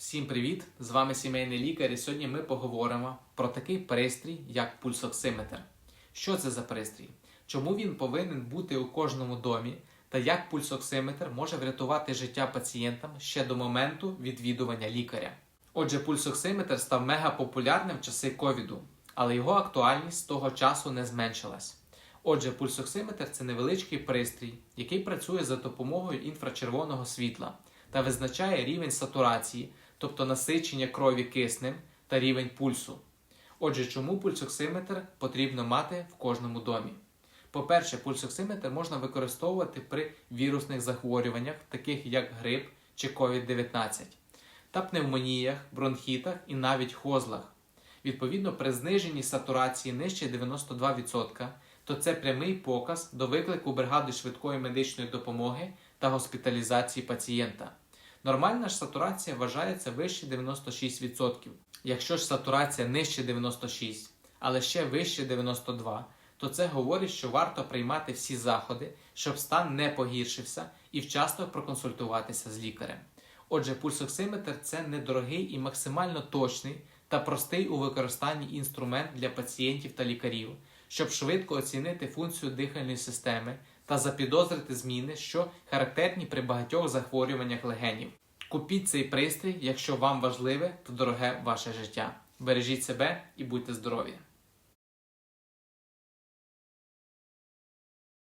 Всім привіт! З вами сімейний лікар, і сьогодні ми поговоримо про такий пристрій, як пульсоксиметр. Що це за пристрій? Чому він повинен бути у кожному домі? Та як пульсоксиметр може врятувати життя пацієнтам ще до моменту відвідування лікаря? Отже, пульсоксиметр став мегапопулярним в часи ковіду, але його актуальність з того часу не зменшилась. Отже, пульсоксиметр це невеличкий пристрій, який працює за допомогою інфрачервоного світла та визначає рівень сатурації, тобто насичення крові киснем та рівень пульсу. Отже, чому пульсоксиметр потрібно мати в кожному домі? По-перше, пульсоксиметр можна використовувати при вірусних захворюваннях, таких як грип чи COVID-19, та пневмоніях, бронхітах і навіть хозлах. Відповідно, при зниженні сатурації нижче 92%, то це прямий показ до виклику бригади швидкої медичної допомоги та госпіталізації пацієнта. Нормальна ж сатурація вважається вище 96%. Якщо ж сатурація нижче 96%, але ще вище 92%, то це говорить, що варто приймати всі заходи, щоб стан не погіршився і вчасно проконсультуватися з лікарем. Отже, пульсоксиметр це недорогий і максимально точний та простий у використанні інструмент для пацієнтів та лікарів, щоб швидко оцінити функцію дихальної системи та запідозрити зміни, що характерні при багатьох захворюваннях легенів. Купіть цей пристрій, якщо вам важливе та дороге ваше життя. Бережіть себе і будьте здорові!